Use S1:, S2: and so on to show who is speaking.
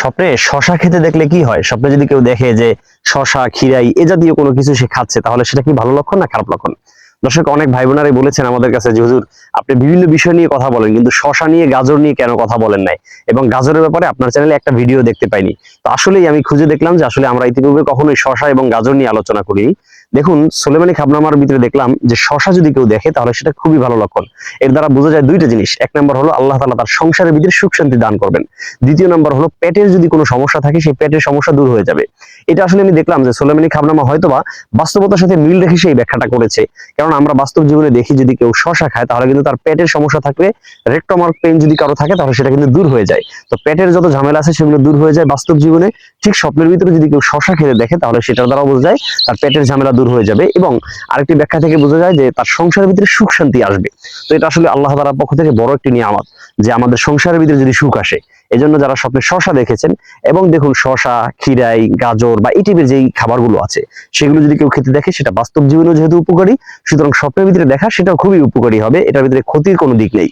S1: স্বপ্নে শশা খেতে দেখলে কি হয়? স্বপ্নে যদি কেউ দেখে যে শশা খিরাই এ জাতীয় কোনো কিছু সে খাচ্ছে, তাহলে সেটা কি ভালো লক্ষণ না খারাপ লক্ষণ? দর্শক, অনেক ভাই বোনারাই বলেছেন আমাদের কাছে যে, হুজুর, আপনি বিভিন্ন বিষয় নিয়ে কথা বলেন, কিন্তু শশা নিয়ে গাজর নিয়ে কেন কথা বলেন নাই? এবং গাজরের ব্যাপারে আপনার চ্যানেলে একটা ভিডিও দেখতে পাইনি। তো আসলেই আমি খুঁজে দেখলাম যে, আসলে আমরা ইতিপূর্বে কখনোই শশা এবং গাজর নিয়ে আলোচনা করিনি। দেখুন, সোলেমানি খাবনামার ভিতরে দেখলাম যে শশা যদি কেউ দেখে, তাহলে সেটা খুবই ভালো লক্ষণ। এর দ্বারা বোঝা যায় দুইটা জিনিস। এক নম্বর হলো আল্লাহ তালা তার সংসারের ভিতরে সুখ শান্তি দান করবেন। দ্বিতীয় নম্বর হলো পেটের যদি কোনো সমস্যা থাকে, সেই পেটের সমস্যা দূর হয়ে যাবে। এটা আসলে আমি দেখলাম যে সোলেমানি খাবনামা হয়তোবা বাস্তবতার সাথে মিল রেখে সেই ব্যাখ্যাটা করেছে। কারণ আমরা বাস্তব জীবনে দেখি যদি কেউ শশা খায়, তাহলে কিন্তু তার পেটের সমস্যা থাকলে রেক্টোমার্ক পেন যদি কারও থাকে, তাহলে সেটা কিন্তু দূর হয়ে যায়। তো পেটের যত ঝামেলা আছে, সেগুলো দূর হয়ে যায় বাস্তব জীবনে। ঠিক স্বপ্নের ভিতরে যদি কেউ শশা খেতে দেখে, তাহলে সেটার দ্বারা বোঝা যায় তার পেটের ঝামেলা দূর হয়ে যাবে এবং আরেকটি ব্যাখ্যা থেকে বোঝা যায় যে তার সংসারের ভিতরে সুখ শান্তি আসবে। তো এটা আসলে আল্লাহ তালার পক্ষ থেকে বড় একটি নিয়ামত যে আমাদের সংসারের ভিতরে যদি সুখ আসে, এজন্য যারা স্বপ্নে শশা দেখেছেন এবং দেখুন শশা খিরাই গাজর বা এই টাইপের যেই খাবারগুলো আছে, সেগুলো যদি কেউ খেতে দেখে, সেটা বাস্তব জীবনেও যেহেতু উপকারী, সুতরাং স্বপ্নের ভিতরে দেখা সেটাও খুবই উপকারী হবে, এটার ভিতরে ক্ষতির কোনো দিক নেই।